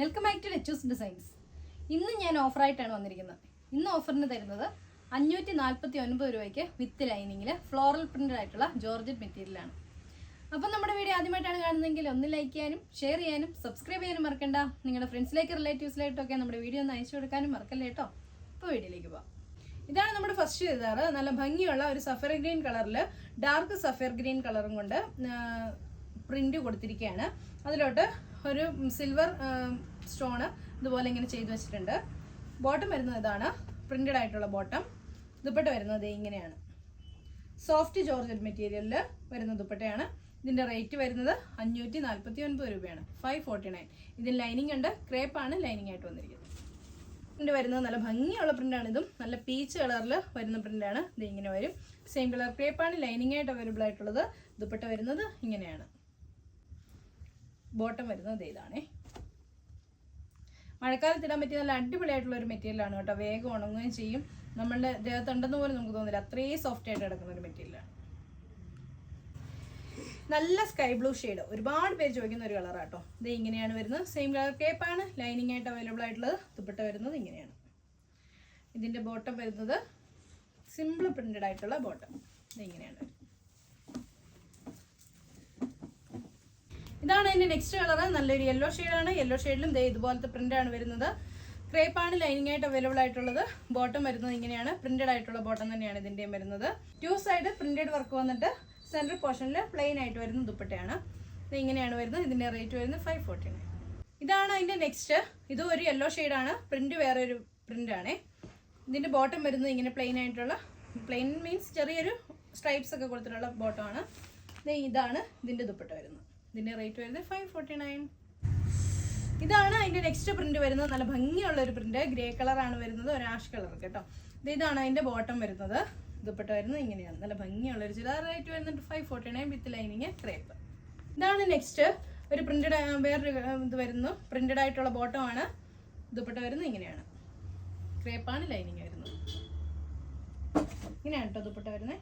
Welcome back to Lechu's designs ഇന്ന് ഞാൻ ഓഫറായിട്ടാണ് വന്നിരിക്കുന്നത്. ഇന്ന് ഓഫറിന് തരുന്നത് അഞ്ഞൂറ്റി നാൽപ്പത്തി ഒൻപത് രൂപയ്ക്ക് വിത്ത് ലൈനിങ്ങിൽ ഫ്ലോറൽ പ്രിന്റഡ് ആയിട്ടുള്ള ജോർജറ്റ് മെറ്റീരിയലാണ് അപ്പം നമ്മുടെ വീഡിയോ ആദ്യമായിട്ടാണ് കാണുന്നതെങ്കിൽ ഒന്ന് ലൈക്ക് ചെയ്യാനും ഷെയർ ചെയ്യാനും സബ്സ്ക്രൈബ് ചെയ്യാനും മറക്കണ്ട. നിങ്ങളുടെ ഫ്രണ്ട്സിലേക്ക് റിലേറ്റീവ്സിലായിട്ടൊക്കെ നമ്മുടെ വീഡിയോ ഒന്ന് അയച്ചു കൊടുക്കാനും മറക്കല്ലേ കേട്ടോ ഇപ്പോൾ വീഡിയോയിലേക്ക് പോവാം. ഇതാണ് നമ്മുടെ ഫസ്റ്റ് ചെയ്താറ് നല്ല ഭംഗിയുള്ള ഒരു സഫയർ ഗ്രീൻ കളറിൽ ഡാർക്ക് സഫയർ ഗ്രീൻ കളറും കൊണ്ട് പ്രിന്റ് കൊടുത്തിരിക്കുകയാണ് അതിലോട്ട് ഒരു സിൽവർ സ്റ്റോണ് ഇതുപോലെ ഇങ്ങനെ ചെയ്തു വെച്ചിട്ടുണ്ട്. ബോട്ടം വരുന്നത് ഇതാണ്. പ്രിന്റഡ് ആയിട്ടുള്ള ബോട്ടം ദുപ്പട്ട വരുന്നത് ഇങ്ങനെയാണ്. സോഫ്റ്റ് ജോർജറ്റ് മെറ്റീരിയലിൽ വരുന്ന ദുപ്പട്ടയാണ്. ഇതിന്റെ റേറ്റ് വരുന്നത് അഞ്ഞൂറ്റി നാൽപ്പത്തി ഒൻപത് രൂപയാണ്. ഫൈവ് ഫോർട്ടി നയൻ ഇതിൽ ലൈനിങ് ഉണ്ട് ക്രേപ്പാണ് ലൈനിങ് ആയിട്ട് വന്നിരിക്കുന്നത്. പ്രിന്റ് വരുന്നത് നല്ല ഭംഗിയുള്ള പ്രിന്റാണ് ഇതും നല്ല പീച്ച് കളറിൽ വരുന്ന പ്രിന്റാണ് ഇത് ഇങ്ങനെ വരും. സെയിം കളർ ക്രേപ്പാണ് ലൈനിങ് ആയിട്ട് അവൈലബിൾ ആയിട്ടുള്ളത്. ദുപ്പട്ട വരുന്നത് ഇങ്ങനെയാണ്. ബോട്ടം വരുന്നത് ഇതാണേ. മഴക്കാലത്ത് ഇടാൻ പറ്റിയ നല്ല അടിപൊളിയായിട്ടുള്ള ഒരു മെറ്റീരിയലാണ് കേട്ടോ. വേഗം ഉണങ്ങുകയും ചെയ്യും. നമ്മളുടെ ദേഹത്തുണ്ടെന്ന് പോലും നമുക്ക് തോന്നില്ല. അത്രയും സോഫ്റ്റ് ആയിട്ട് കിടക്കുന്ന ഒരു മെറ്റീരിയലാണ് നല്ല സ്കൈ ബ്ലൂ ഷെയ്ഡ് ഒരുപാട് പേര് ചോദിക്കുന്ന ഒരു കളറാണ് കേട്ടോ. ഇത് ഇങ്ങനെയാണ് വരുന്നത്. സെയിം കളർ കേപ്പാണ് ലൈനിങ് ആയിട്ട് അവൈലബിൾ ആയിട്ടുള്ളത്. ദുപ്പട്ട വരുന്നത് ഇങ്ങനെയാണ്. ഇതിന്റെ ബോട്ടം വരുന്നത് സിമ്പിൾ പ്രിന്റഡ് ആയിട്ടുള്ള ബോട്ടം ഇത് ഇങ്ങനെയാണ്. വരുന്നത്. ഇതാണ് അതിന്റെ നെക്സ്റ്റ് കളർ നല്ലൊരു യെല്ലോ ആണ്. യെല്ലോ ഷെയ്ഡിലും ദേ ഇതുപോലത്തെ പ്രിന്റ് ആണ് വരുന്നത്. ക്രേപ്പാണ് ലൈനിങ് ആയിട്ട് അവൈലബിൾ ആയിട്ടുള്ളത്. ബോട്ടം വരുന്നത് ഇങ്ങനെയാണ്. പ്രിന്റഡ് ആയിട്ടുള്ള ബോട്ടം തന്നെയാണ് ഇതിന്റെയും വരുന്നത്. ടു സൈഡ് പ്രിന്റഡ് വർക്ക് വന്നിട്ട് സെൻട്രൽ പോർഷനിൽ പ്ലെയിൻ ആയിട്ട് വരുന്ന ദുപ്പട്ടയാണ്. ഇത് ഇങ്ങനെയാണ് വരുന്നത്. ഇതിന്റെ റേറ്റ് വരുന്നത് ഫൈവ് ഫോർട്ടി നയൻ ഇതാണ് അതിന്റെ നെക്സ്റ്റ് ഇത് ഒരു യെല്ലോ ആണ്. പ്രിന്റ് വേറെ ഒരു പ്രിന്റ് ആണേ. ഇതിന്റെ ബോട്ടം വരുന്നത് ഇങ്ങനെ പ്ലെയിൻ ആയിട്ടുള്ള പ്ലെയിൻ മീൻസ് ചെറിയൊരു സ്ട്രൈപ്സ് ഒക്കെ കൊടുത്തിട്ടുള്ള ബോട്ടമാണ് ഇതാണ് ഇതിന്റെ ദുപ്പട്ട വരുന്നത്. ഇതിന്റെ റേറ്റ് വരുന്നത് ഫൈവ് ഫോർട്ടി നയൻ ഇതാണ് അതിന്റെ നെക്സ്റ്റ് പ്രിന്റ് വരുന്നത്. നല്ല ഭംഗിയുള്ള ഒരു പ്രിന്റ് ഗ്രേ കളറാണ് വരുന്നത്. ഒരു ആഷ് കളർ കേട്ടോ. ഇത് ഇതാണ് അതിന്റെ ബോട്ടം വരുന്നത്. ദുപ്പട്ട വരുന്നത് ഇങ്ങനെയാണ്. നല്ല ഭംഗിയുള്ള ഒരു ചില റേറ്റ് വരുന്നത് five forty nine with lining crepe ഇതാണ് നെക്സ്റ്റ് ഒരു പ്രിന്റഡ് വേറൊരു ഇത് വരുന്നു. പ്രിന്റഡ് ആയിട്ടുള്ള ബോട്ടം ആണ്. ദുപ്പട്ട വരുന്നത് ഇങ്ങനെയാണ്. ക്രേപ്പാണ് ലൈനിങ് വരുന്നത്. ഇങ്ങനെയാണ് കേട്ടോ വരുന്നത്.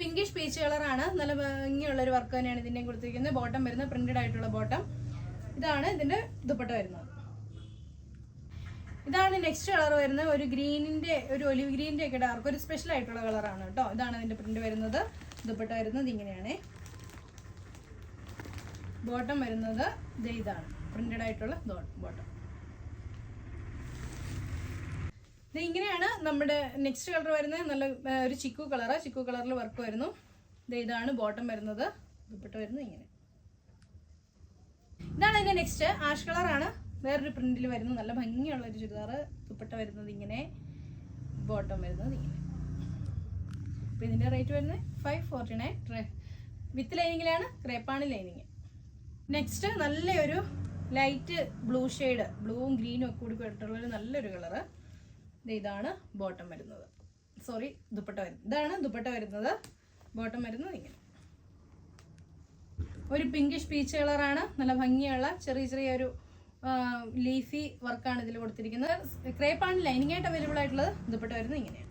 പിങ്കിഷ് പീച്ച് കളറാണ്. നല്ല ഭംഗിയുള്ള ഒരു വർക്ക് തന്നെയാണ് ഇതിന്റെയും കൊടുത്തിരിക്കുന്നത്. ബോട്ടം വരുന്ന പ്രിന്റഡ് ആയിട്ടുള്ള ബോട്ടം. ഇതാണ് ഇതിന്റെ ദുപ്പട്ട വരുന്നത്. ഇതാണ് നെക്സ്റ്റ് കളർ വരുന്നത്. ഒരു ഗ്രീനിന്റെ ഒരു ഒലിവ് ഗ്രീനിന്റെ ഒക്കെ ഡാർക്ക് ഒരു സ്പെഷ്യൽ ആയിട്ടുള്ള കളറാണ് കേട്ടോ. ഇതാണ് ഇതിന്റെ പ്രിന്റ് വരുന്നത്. ദുപ്പട്ട വരുന്നത് ഇങ്ങനെയാണ്. ബോട്ടം വരുന്നത് ഇതാണ്. പ്രിന്റഡ് ആയിട്ടുള്ള ബോട്ടം. ഇങ്ങനെയാണ് നമ്മുടെ നെക്സ്റ്റ് കളർ വരുന്നത്. നല്ല ഒരു ചിക്കു കളറ്. ചിക്കു കളറിൽ വർക്ക് വരുന്നു. ഇത് ഇതാണ് ബോട്ടം വരുന്നത്. ദുപ്പട്ട വരുന്നത് ഇങ്ങനെ. ഇതാണ് അതിന്റെ നെക്സ്റ്റ് ആഷ് കളറാണ് വേറൊരു പ്രിന്റിൽ വരുന്നത് നല്ല ഭംഗിയുള്ള ഒരു ചുരിദാർ ദുപ്പട്ട വരുന്നത് ഇങ്ങനെ. ബോട്ടം വരുന്നത് ഇങ്ങനെ. അപ്പൊ ഇതിന്റെ റേറ്റ് വരുന്നത് ഫൈവ് ഫോർട്ടി നയൻ വിത്ത് ലൈനിങ്ങിലാണ് ക്രേപ്പാണ് ലൈനിങ് നെക്സ്റ്റ് നല്ലൊരു ലൈറ്റ് ബ്ലൂ ഷെയ്ഡ് ബ്ലൂവും ഗ്രീനും ഒക്കെ കൂടി പോയിട്ടുള്ളൊരു നല്ലൊരു കളറ് ഇതാണ് ബോട്ടം വരുന്നത്. സോറി ദുപ്പട്ട വരുന്നത്. ഇതാണ് ദുപ്പട്ട വരുന്നത്. ബോട്ടം വരുന്നത് ഇങ്ങനെ. ഒരു പിങ്കിഷ് പീച്ച് കളറാണ് നല്ല ഭംഗിയുള്ള ചെറിയ ചെറിയ ഒരു ലീഫി വർക്കാണ് ഇതിൽ കൊടുത്തിരിക്കുന്നത്. ക്രേപ്പാണ് ലൈനിങ് ആയിട്ട് അവൈലബിൾ ആയിട്ടുള്ളത്. ദുപ്പട്ട വരുന്നത് ഇങ്ങനെയാണ്.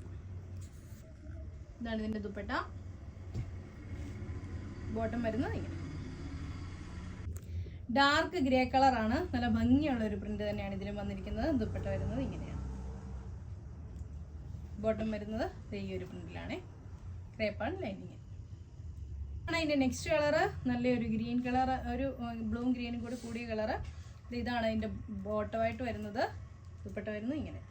ഇതാണ് ഇതിന്റെ ദുപ്പട്ട. ബോട്ടം വരുന്നത് ഇങ്ങനെ. ഡാർക്ക് ഗ്രേ കളറാണ് നല്ല ഭംഗിയുള്ള ഒരു പ്രിന്റ് തന്നെയാണ് ഇതിലും വന്നിരിക്കുന്നത്. ദുപ്പട്ട വരുന്നത് ഇങ്ങനെയാണ്. ബോട്ടം വരുന്നത് ഈ ഒരു പ്രിന്റിലാണ്. ക്രേപ്പാണ് ലൈനിങ്. ആണ് അതിന്റെ നെക്സ്റ്റ് കളറ് നല്ലൊരു ഗ്രീൻ കളർ ഒരു ബ്ലൂം ഗ്രീനും കൂടി കൂടിയ കളറ് ഇതാണ് അതിന്റെ ബോട്ടമായിട്ട് വരുന്നത്. ദുപ്പട്ട വരുന്നത് ഇങ്ങനെ.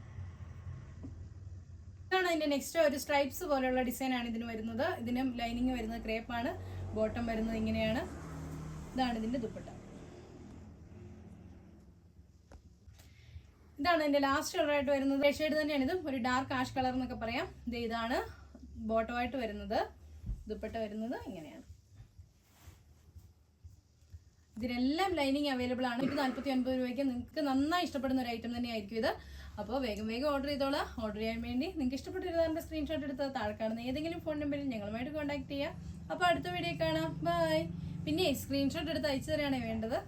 ഇതാണ് അതിന്റെ നെക്സ്റ്റ് ഒരു സ്ട്രൈപ്സ് പോലെയുള്ള ഡിസൈൻ ആണ് ഇതിന് വരുന്നത്. ഇതിന് ലൈനിങ് വരുന്നത് ക്രേപ്പാണ് ബോട്ടം വരുന്നത് ഇങ്ങനെയാണ്. ഇതാണ് ഇതിന്റെ ദുപ്പട്ട. ഇതാണ് എന്റെ ലാസ്റ്റ് കളറായിട്ട് വരുന്നത്. ഷെയ്ഡ് തന്നെയാണ് ഇത്. ഒരു ഡാർക്ക് ആഷ് കളർ എന്നൊക്കെ പറയാം. ഇത് ഇതാണ് ബോട്ടമായിട്ട് വരുന്നത്. ദുപ്പട്ട വരുന്നത് ഇങ്ങനെയാണ്. ഇതിനെല്ലാം ലൈനിങ് അവൈലബിൾ ആണ്. ഇത് നാല്പത്തി ഒൻപത് രൂപയ്ക്ക് നിങ്ങൾക്ക് നന്നായി ഇഷ്ടപ്പെടുന്ന ഒരു ഐറ്റം തന്നെയായിരിക്കും ഇത്. അപ്പോൾ വേഗം വേഗം ഓർഡർ ചെയ്തോളാം. ഓർഡർ ചെയ്യാൻ വേണ്ടി നിങ്ങൾക്ക് ഇഷ്ടപ്പെട്ടിരുന്നതിന്റെ സ്ക്രീൻഷോട്ട് എടുത്ത് താഴെ കാണുന്ന ഏതെങ്കിലും ഫോൺ നമ്പറിൽ ഞങ്ങളുമായിട്ട് കോൺടാക്ട് ചെയ്യാം. അപ്പോൾ അടുത്ത വീഡിയോ കാണാം. ബൈ പിന്നെ സ്ക്രീൻഷോട്ട് എടുത്ത് അയച്ചു തരാണ് വേണ്ടത്.